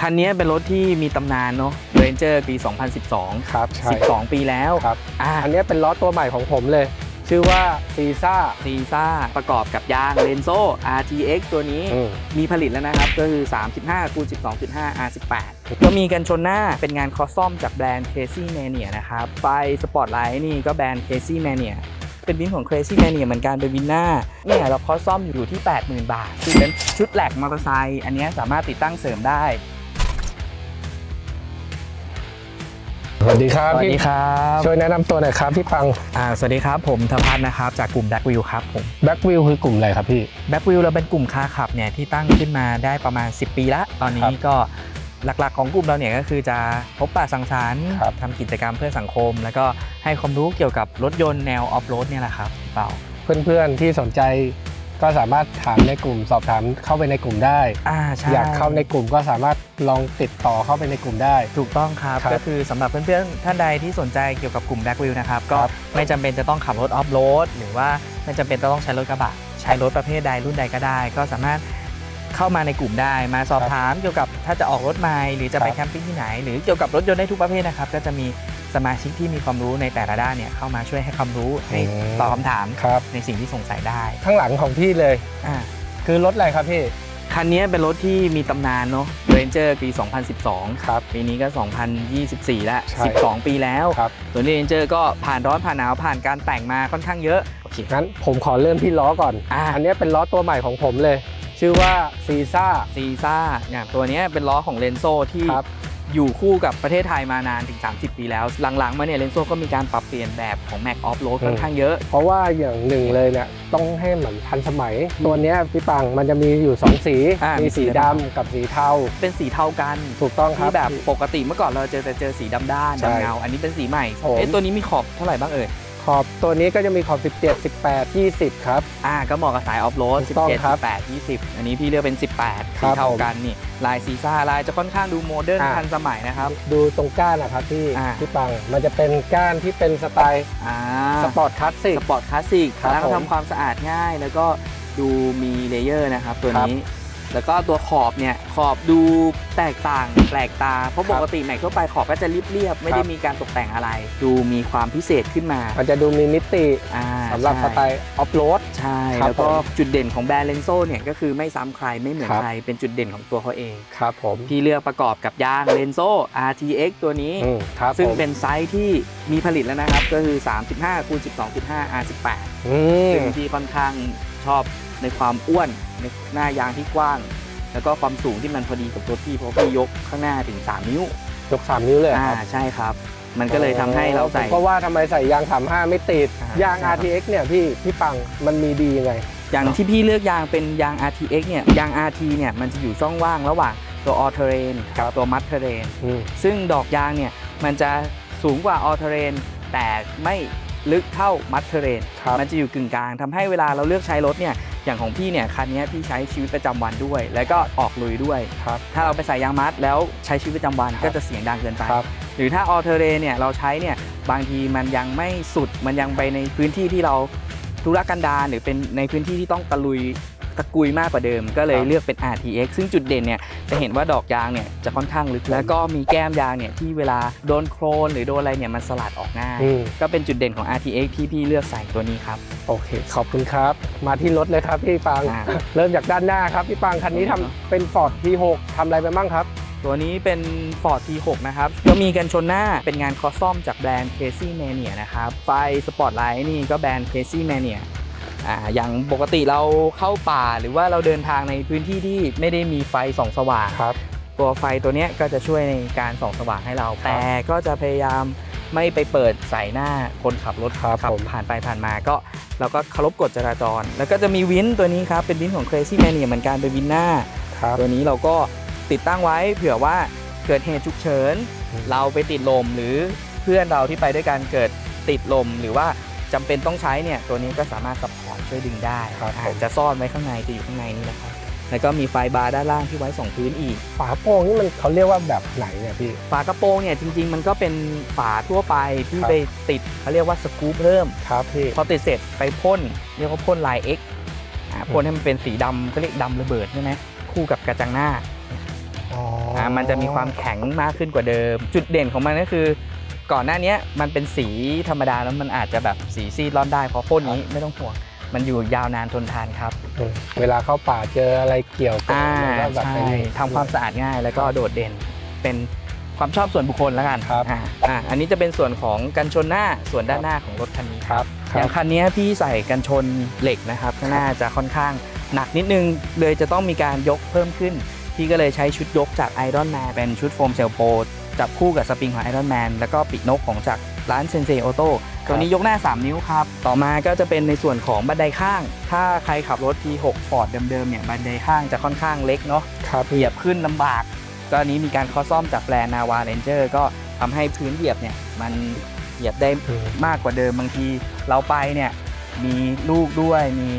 คันนี้เป็นรถที่มีตำนานเนาะ Ranger ปี 2012 ครับใช่12 ปีแล้วครับอ่าอันนี้เป็นล้อตัวใหม่ของผมเลย ชื่อว่าซีซ่าซีซ่าประกอบกับยางเลนโซ RTX ตัวนี้อืมมีผลิตแล้วนะครับ ก็คือ 35คูณ12.5 R18 ก็มีกันชนหน้าเป็นงานคอสซอมจากแบรนด์ Crazy Mania นะครับ ไฟสปอตไลท์นี่ก็แบรนด์ Crazy Mania เป็นวินของ Crazy Mania เหมือนกันเป็นวินหน้าเนี่ยเราคอสซอมอยู่ที่ 80,000 บาทคือเป็นชุดแหลกมอเตอร์ไซค์อันเนี้ยสามารถติดตั้งเสริมได้ สวัสดีครับสวัสพี่ดีครับ ช่วยแนะนำตัวหน่อยครับพี่ปังอ่าสวัสดีครับผมธพัฒน์นะครับจากกลุ่ม Black Wheel ครับผมแบ็กวิวคือกลุ่มอะไรครับพี่แบ็กวิวเราเป็นกลุ่มคาขับเนี่ยที่ตั้งขึ้นมาได้ประมาณ 10 ปีละตอนนี้ครับก็หลักๆของกลุ่มเราเนี่ยก็คือจะพบปะสังสรรค์ครับทำกิจกรรมเพื่อสังคม แล้วก็ให้ความรู้เกี่ยวกับรถยนต์แนวออฟโรดเนี่ยแหละครับพี่เปาเพื่อนๆที่สนใจ ก็สามารถถามในกลุ่มสอบถามเข้าไปในกลุ่มได้ อ่าใช่อยากเข้าในกลุ่มก็สามารถลองติดต่อเข้าไปในกลุ่มได้ ถูกต้องครับ ครับก็คือสำหรับเพื่อนๆ ท่านใดที่สนใจเกี่ยวกับกลุ่มแบ็กวิวนะครับ ก็ครับไม่จำเป็นจะต้องขับรถออฟโรดหรือว่าไม่จำเป็นจะต้องใช้รถกระบะ ใช้รถประเภทใดรุ่นใดก็ได้ ก็สามารถเข้ามาในกลุ่มได้ มาสอบถามเกี่ยวกับถ้าจะออกรถใหม่หรือจะไปครับ แคมปิ้งที่ไหน หรือเกี่ยวกับรถยนต์ได้ทุกประเภทนะครับ ก็จะมี สมาชิกที่มีความรู้ในแต่ละด้านเนี่ยเข้ามาช่วยให้ความรู้ในตอบคำถามครับ ในสิ่งที่สงสัยได้ข้างหลังของพี่เลย อ่าคือรถอะไรครับพี่คันนี้เป็นรถที่มีตำนานเนาะ Ranger ปี 2012 ครับ ปีนี้ก็ 2024 แล้ว ใช่ 12 ปีแล้ว ครับตัวนี้ Ranger ก็ผ่านร้อนผ่านหนาวผ่านการแต่งมาค่อนข้างเยอะ โอเค งั้นผมขอเริ่มที่ล้อก่อน อ่า อันนี้เป็นล้อตัวใหม่ของผมเลย ชื่อว่าซีซ่า ซีซ่าอย่างตัวเนี้ยเป็นล้อของเลนโซที่ครับ อยู่คู่กับประเทศไทยมานานถึง 30 ปีแล้ว หลังๆ มาเนี่ยเลนโซก็มีการปรับเปลี่ยนแบบของ Mac Off Road ค่อนข้างเยอะ เพราะว่าอย่างหนึ่งเลยเนี่ยต้องให้เหมือนทันสมัย ตัวเนี้ยพี่ปังมันจะมีอยู่ 2 สี อ่ามีมีสีสีดำ ดำกับสีเทา เป็นสีเทากันถูกต้องครัที่บแบบปกติเมื่อก่อนเราเจอแต่เจอสีดำด้านใช่ดำเงา อันนี้เป็นสีใหม่ผม เอ๊ะตัวนี้มีขอบเท่าไหร่บ้างเอ่ย ขอบตัวนี้ก็จะมีขอบ 17 18 20 ครับ อ่าก็เหมาะกับสายออฟโรดถูกต้องครับ17 18 20 อันนี้พี่เลือกเป็น 18ครัสีบเท่าผมกันนี่ ลายซีซ่าลายจะค่อนข้างดูโมเดิร์นอ่า ทันสมัยนะครับ ดูตรงก้านนะครับพี่อ่า พี่ปัง มันจะเป็นก้านที่เป็นสไตล์อ่าสปอร์ตคลาสสิก สปอร์ตคลาสสิกครับแล้วก็ผมทำความสะอาดง่าย แล้วก็ดูมีเลเยอร์นะครับ ตัวครับนี้ แล้วก็ตัวขอบเนี่ยขอบดูแตกต่างแปลกตา เพราะครัปบกติแม็กทั่วไปขอบก็จะเรียบๆไม่ได้ครับมีการตกแต่งอะไร ดูมีความพิเศษขึ้นมา มันจะดูมีมิติอ่าสำหรับสใช่ไตล์ออฟโรดใช่ครับแล้วก็ผมจุดเด่นของแบรนด์เลนโซเนี่ยก็คือไม่ซ้ำใครไม่เหมือนครับใครเป็นจุดเด่นของตัวเขาเองครับผมพี่เลือกประกอบกับยางเลนโซ RTX ตัวนี้อืมครับซึ่งผมเป็นไซส์ที่มีผลิตแล้วนะครับก็คือ 35คูณ12.5 R18 อืมซึ่งพี่ค่อนข้างชอบ ในความอ้วนในหน้ายางที่กว้าง แล้วก็ความสูงที่มันพอดีกับตัวพี่เพราะพี่ยกข้างหน้าถึง 3 นิ้วยก 3 นิ้วเลยอ่าครับใช่ครับ มันก็เลยทำให้เราใส่ผมก็ว่าทำไมใส่ยาง 35 ไม่ติดอ่ายางใช่ครับ RTX เนี่ยพี่พี่ปังมันมีดียังไง อย่างที่พี่เลือกยางเป็นยาง RTX เนี่ยยาง RT เนี่ยมันจะอยู่ช่องว่างระหว่างตัว All Terrain กับตัว Mud Terrain อืมซึ่งดอกยางเนี่ยมันจะสูงกว่า All Terrain แต่ไม่ลึกเท่า Mud Terrain ครับมันจะอยู่กึ่งกลางทำให้เวลาเราเลือกใช้รถเนี่ย อย่างของพี่เนี่ยคันเนี้ยพี่ใช้ชีวิตประจำวันด้วย แล้วก็ออกลุยด้วยครับถ้าเราไปใส่ยางมัดแล้วใช้ชีวิตประจำวันครับก็จะเสียงดังเกินไปครับหรือถ้าออเทเรเนี่ยเราใช้เนี่ยบางทีมันยังไม่สุดมันยังไปในพื้นที่ที่เราธุรกันดารหรือเป็นในพื้นที่ที่ต้องตะลุย ตะกุยมากกว่าเดิม ก็เลยครับเลือกเป็น RTX ซึ่งจุดเด่นเนี่ยจะเห็นว่าดอกยางเนี่ยจะค่อนข้างลึก แล้วก็มีแก้มยางเนี่ยที่เวลาโดนโครนหรือโดนอะไรเนี่ยมันสลัดออกง่าย อืม ก็เป็นจุดเด่นของ RTX ที่พี่เลือกใส่ตัวนี้ครับ โอเค ขอบคุณครับ มาที่รถเลยครับพี่ปัง อ่า เริ่มจากด้านหน้าครับพี่ปังคันนี้ทำเนอะเป็น Ford T6 ทำอะไรไปบ้างครับ ตัวนี้เป็น Ford T6 นะครับก็มีกันชนหน้าเป็นงานคอสซอมจากแบรนด์ Crazy Mania นะครับ ไฟสปอตไลท์นี่ก็แบรนด์ Crazy Mania อ่าอย่างปกติเราเข้าป่าหรือว่าเราเดินทางในพื้นที่ที่ไม่ได้มีไฟส่องสว่างครับ ตัวไฟตัวเนี้ยก็จะช่วยในการส่องสว่างให้เราครับแต่ก็จะพยายามไม่ไปเปิดใส่หน้าคนขับรถครับขัผม ผ่านไปผ่านมาก็เราก็เคารพกฎจราจร แล้วก็จะมีวินตัวนี้ครับ เป็นวินของ Crazy Mania เหมือนกันเป็นวินหน้า ครับ ตัวนี้เราก็ติดตั้งไว้เผื่อว่าเกิดเหตุฉุกเฉิน อืม เราไปติดลมหรือเพื่อนเราที่ไปด้วยกันเกิดติดลมหรือว่าจำเป็นต้องใช้เนี่ยตัวนี้ก็สามารถซัพพอร์ต ช่วยดึงได้ครับอ่าผม จะซ่อนไว้ข้างในจะอยู่ข้างในนี่นะครับแล้วก็มีไฟบาร์ด้านล่างที่ไว้สองพื้นอีก ฝาโปร่งนี่มันเขาเรียกว่าแบบไหนเนี่ยพี่ ฝากระโปรงเนี่ยจริง ๆ มันก็เป็นฝาทั่วไปที่ครับ ไปติดเขาเรียกว่าสกรูปเพิ่ม ครับพี่ พอติดเสร็จไปพ่นเรียกว่าพ่นลาย X อ่าพ่นให้มันเป็นสีดำก็เรียกดำระเบิดใช่ไหมคู่กับกระจังหน้าอ๋อ่ามันจะมีความแข็งมากขึ้นกว่าเดิม จุดเด่นของมันก็คือ ก่อนหน้าเนี้ยมันเป็นสีธรรมดาแล้วมันอาจจะแบบสีซีดร่อนได้เพราะพ่นนี้ไม่ต้องห่วง มันอยู่ยาวนานทนทานครับอืมเวลาเข้าป่าเจออะไรเกี่ยวกัอ่ามันก็แบบใช่เป็นทำความสะอาดง่ายแล้วก็โดดเด่นเป็นความชอบส่วนบุคคลแล้วกันครับอ่าอ่าอันนี้จะเป็นส่วนของกันชนหน้าส่วนด้านหน้าของรถคันนี้ครับคอรัย่าบงคันนี้พี่ใส่กันชนเหล็กนะครับข้างหน้าจะค่อนข้างหนักนิดนึงเลยจะต้องมีการยกเพิ่มขึ้น พี่ก็เลยใช้ชุดยกจาก Iron Man เป็นชุดโฟมเซลโปจับคู่กับสปริงของ Iron Man แล้วก็ปีกนกของจากร้านเซนเซออโต้ ตัวนี้ยกหน้า 3 นิ้วครับ ต่อมาก็จะเป็นในส่วนของบันไดข้าง ถ้าใครขับรถ T6 Ford เดิมๆเนี่ยบันไดข้างจะค่อนข้างเล็กเนาะครับเหยียบขึ้นลำบากก็อันนี้มีการคอซ่อมจากแบรนด์นาวาเรนเจอร์ก็ทำให้พื้นเหยียบเนี่ยมันเหยียบได้อืมมากกว่าเดิมบางที เราไปเนี่ยมีลูกด้วยมี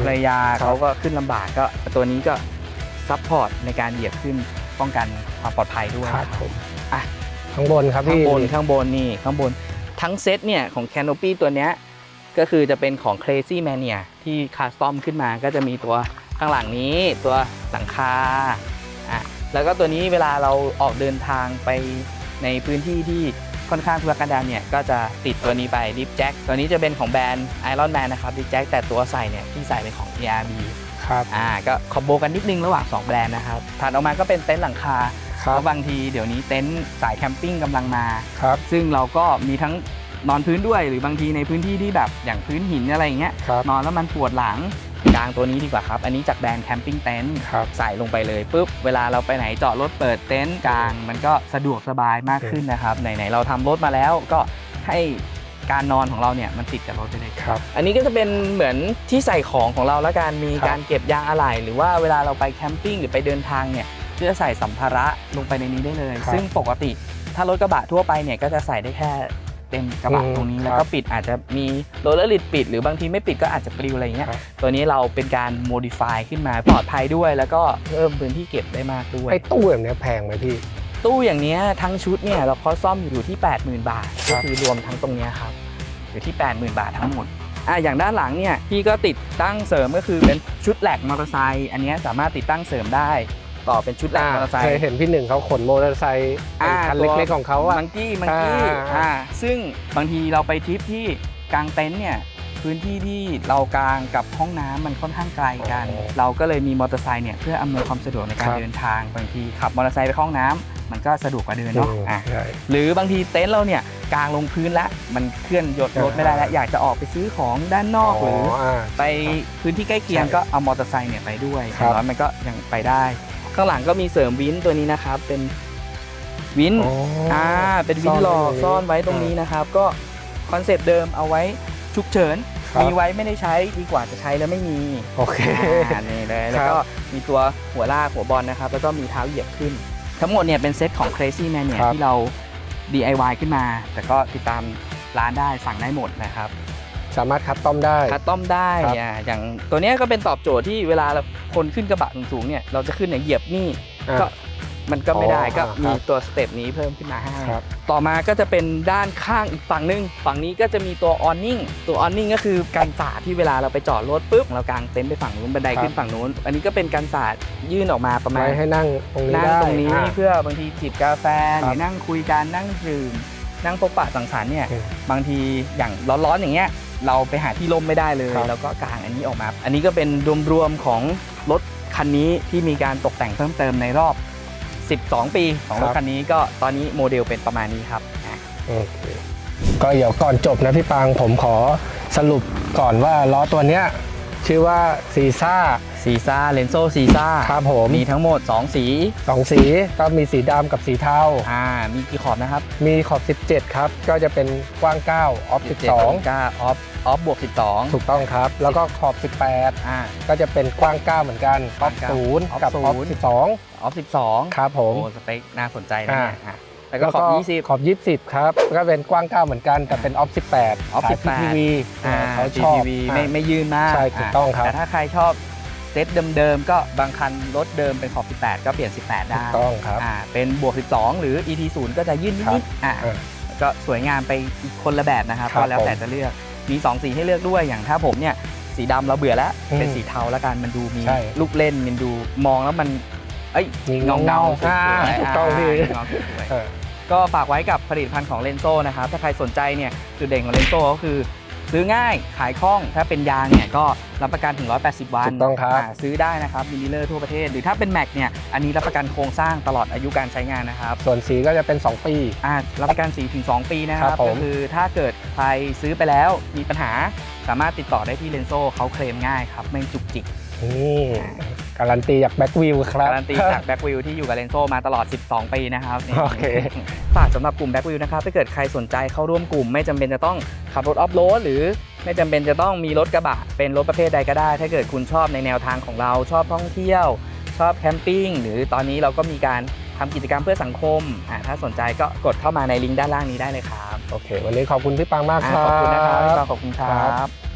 ภรรยาครับเขาก็ขึ้นลำบากก็ตัวนี้ก็ซัพพอร์ตในการเหยียบขึ้นป้องกันความปลอดภัยด้วยครับผมอะข้างบนครับข้างพี่บนข้างบนนี่ข้างบน ทั้งเซตเนี่ยของ Canopy ตัวเนี้ยก็คือจะเป็นของ Crazy Mania ที่คาสตอมขึ้นมาก็จะมีตัวข้างหลังนี้ตัวหลังคาอะแล้วก็ตัวนี้เวลาเราออกเดินทางไปในพื้นที่ที่ค่อนข้างทุรกันดารเนี่ยก็จะติดตัวนี้ไปดิฟแจ็คตัวนี้จะเป็นของแบรนด์ Iron Man นะครับดิฟแจ็คแต่ตัวใส่เนี่ยที่ใส่เป็นของ ARB ครับอ่าก็คอมโบกันนิดนึงระหว่าง 2 แบรนด์นะครับถัดออกมาก็เป็นเต็นท์หลังคา ครัแล้บวบางทีเดี๋ยวนี้เต็นท์สายแคมปิ้งกำลังมาครับซึ่งเราก็มีทั้งนอนพื้นด้วย หรือบางทีในพื้นที่ที่แบบอย่างพื้นหินอะไรอย่างเงี้ยครับนอนแล้วมันปวดหลังกางตัวนี้ดีกว่าครับ อันนี้จากแบรนด์แคมปิ้งเต็นท์ครับใส่ลงไปเลยปุ๊บเวลาเราไปไหนจอดรถเปิดเต็นท์กลาง มันก็สะดวกสบายมากขึ้นนะครับไหนๆเราทำรถมาแล้วก็ให้การนอนของเราเนี่ยมันติดกับรถไปเลย ครับ อันนี้ก็จะเป็นเหมือนที่ใส่ของของเราแล้วกันมีครับการเก็บยางอะไหล่หรือว่าเวลาเราไปแคมปิ้งหรือไปเดินทางเนี่ย เพื่อใส่สัมภาระลงไปในนี้ได้เลย ครับซึ่งปกติถ้ารถกระบะทั่วไปเนี่ยก็จะใส่ได้แค่เต็มกระบะอืมตรงนี้ครับแล้วก็ปิดอาจจะมีโรลเลอร์ลิดปิด หรือบางทีไม่ปิดก็อาจจะปลิวอะไรอย่างเงี้ยครับ ตัวนี้เราเป็นการโมดิฟายขึ้นมาปลอดภัยด้วย แล้วก็เพิ่มพื้นที่เก็บได้มากด้วย ไอ้ตู้แบบเนี้ยแพงไหมพี่ ตู้อย่างเนี้ยทั้งชุดเนี่ยเราคอซ่อมอยู่ที่ 80,000 บาท ครัก็บ คือรวมทั้งตรงเนี้ยครับอยู่ที่ 80,000 บาททั้งหมดอะอย่างด้านหลังเนี่ยพี่ก็ติดตั้งเสริมก็คือเป็นชุดแหลกมอเตอร์ไซค์อันเนี้ยสามารถติดตั้งเสริมได้ ต่อเป็นชุดแหลกอ่ามอเตอร์ไซเคยค์เห็นพี่หนึ่งเขาขนมอเตอร์ไซค์ไอ้คันเล็กๆของเขาอะมังกี้มังกี้อ่าอ่าซึ่งบางทีเราไปทริปที่กางเต็นท์เนี่ยพื้นที่ที่เรากางกับห้องน้ำมันค่อนข้างไกลกัน เราก็เลยมีมอเตอร์ไซค์เนี่ยเพื่ออำนวยความสะดวกในการครับเดินทางบางทีขับมอเตอร์ไซค์ไปเข้าห้องน้ำมันก็สะดวกกว่าเดินเนาะอืมอะใช่หรือบางทีเต็นท์เราเนี่ยกางลงพื้นแล้วมันเคลื่อนยดรถไม่ได้แล้วอยากจะออกไปซื้อของด้านนอกหรืออ่าไปพื้นที่ใกล้เคียงใช่ก็เอามอเตอร์ไซค์เนี่ยไปด้วยอครับย่างน้อยมันก็ยังไปได้ ข้างหลังก็มีเสริมวินตัวนี้นะครับ เป็นวินอ๋อออ่าเป็นวินหลอกซ่อนไว้ตรงนี้นะครับ ก็คอนเซปต์เดิมเอาไว้ฉุกเฉินครับมีไว้ไม่ได้ใช้ดีกว่าจะใช้แล้วไม่มีโอเคอ่านี่เลยครับแล้วก็มีตัวหัวลากหัวบอลนะครับ แล้วก็มีเท้าเหยียบขึ้น ทั้งหมดเนี่ยเป็นเซตของ Crazy Man เนี่ยครับที่เรา DIY ขึ้นมา แต่ก็ติดตามร้านได้สั่งได้หมดนะครับ สามารถคัดต้อมได้ คัดต้อมได้ครับอ่าอย่างตัวเนี้ยก็เป็นตอบโจทย์ที่เวลาเราคนขึ้นกระบะสูงๆเนี่ยเราจะขึ้นเนี่ยเหยียบนี่อะก็มันก็ไม่ได้อ๋อก็ครับมีตัวสเต็ปนี้เพิ่มขึ้นมาให้ครับ ต่อมาก็จะเป็นด้านข้างอีกฝั่งหนึง ฝั่งนี้ก็จะมีตัวออนนิ่งตัวออนนิ่งก็คือการสาดที่เวลาเราไปจอดรถปุ๊บเรากางเต็นท์ไปฝั่งนู้นบันไดครับขึ้นฝั่งนู้น อันนี้ก็เป็นการสาดยื่นออกมาประมาณไว้ให้นั่งตรงนี้นั่งได้ตรงนี้อะเพื่อบางทีจิบกาแฟหครับรือนั่งคุยกันนั่งดื่มนั่งพบปะสังสรรค์เนี่ย อืม บางทีอย่างร้อนๆอย่างเงี้ย เราไปหาที่ร่มไม่ได้เลย ครับแล้วก็กางอันนี้ออกมา อันนี้ก็เป็นรวมๆของรถคันนี้ที่มีการตกแต่งเพิ่มเติมในรอบ 12 ปีของรถคันนี้ก็ตอนนี้โมเดลเป็นประมาณนี้ครับอะ โอเคก็เดี๋ยวก่อนจบนะพี่ปังผมขอสรุปก่อนว่าล้อตัวเนี้ย ชื่อว่าซีซ่า ซีซ่าเลนโซซีซ่าครับผม มีทั้งหมด 2 สีสองสีก็มีสีดำกับสีเทาอ่ามีกี่ขอบนะครับ มีขอบ 17 ครับ ก็จะเป็นกว้าง 9 ออฟ17ก้าออฟออฟบวก 12 ถูกต้องครับ แล้วก็ขอบ 18 อ่า ก็จะเป็นกว้าง 9 เหมือนกันออฟกว้างเก้าศูนย์ออฟกับออฟศูนย์12 ออฟ 12 ครับผม โอ้สเปคน่าสนใจนะเนี่ยอะ แล้วก็แล้วขก็อบ 20 ขอบ 20 ครับ ก็เป็นกว้าง 9 เหมือนกัน แต่เป็นออฟ 18 ออฟสาย18 PTV อ่าเขาชอบ GTV ไม่อะไม่ยืนมากใช่ถูกต้องครับ แต่ถ้าใครชอบเซตเดิมๆ ก็บางคันรถเดิมเป็นขอบ 18 ก็เปลี่ยน 18 ได้ถูกต้องครับ อ่าเป็นบวก 12 หรือ ET 0ก็จะยื่นครันิบดๆอ่าอ่าก็สวยงามไปอีกคนละแบบนะครับครับก็แล้วแต่ผมจะเลือกมี 2 สีให้เลือกด้วยอย่างถ้าผมเนี่ยสีดำเราเบื่อแล้วอืมเป็นสีเทาแล้วกันมันดูมีใช่ลูกเล่นมันดูมองแล้วมันเอ้ยมีเงาเงาเงาๆสวยอ่าๆถูกต้องพี่ เงาสวยๆ เออ ก็ฝากไว้กับผลิตภัณฑ์ของเลนโซนะครับ ถ้าใครสนใจเนี่ยจุดเด่นของเลนโซก็คือ ซื้อง่ายขายคล่อง ถ้าเป็นยางเนี่ยก็รับประกันถึง 180 วันถูกต้องครับาซื้อได้นะครับมินิเลอร์ทั่วประเทศ หรือถ้าเป็นแม็กเนี่ยอันนี้รับประกันโครงสร้างตลอดอายุการใช้งานนะครับ ส่วนสีก็จะเป็น 2 ปี อ่ารับประกันสีถึง2ปีนะคครัรับบผม ก็คือถ้าเกิดใครซื้อไปแล้วมีปัญหาสามารถติดต่อได้ที่เลนโซเขาเคลมง่ายครับ ไม่จุกจิกนี่ การันตีจากแบ็กวิวครับ การันตีจากแบ็กวิวที่อยู่กับเลนโซมาตลอด 12 ปีนะครับนี่โอเคฝากสำหรับกลุ่มแบ็กวิวนะครับถ้าเกิดใครสนใจเข้าร่วมกลุ่ม ไม่จำเป็นจะต้องขับรถออฟโรดหรือไม่จำเป็นจะต้องมีรถกระบะ เป็นรถประเภทใดก็ได้ ถ้าเกิดคุณชอบในแนวทางของเราชอบท่องเที่ยว ชอบแคมปิ้งหรือตอนนี้เราก็มีการทำกิจกรรมเพื่อสังคมอ่าถ้าสนใจก็กดเข้ามาในลิงก์ด้านล่างนี้ได้เลยครับโอเค วันนี้ขอบคุณพี่ปังมากอ่าครับขอบคุณนะครับพี่ปาขอบคุณครัครับบ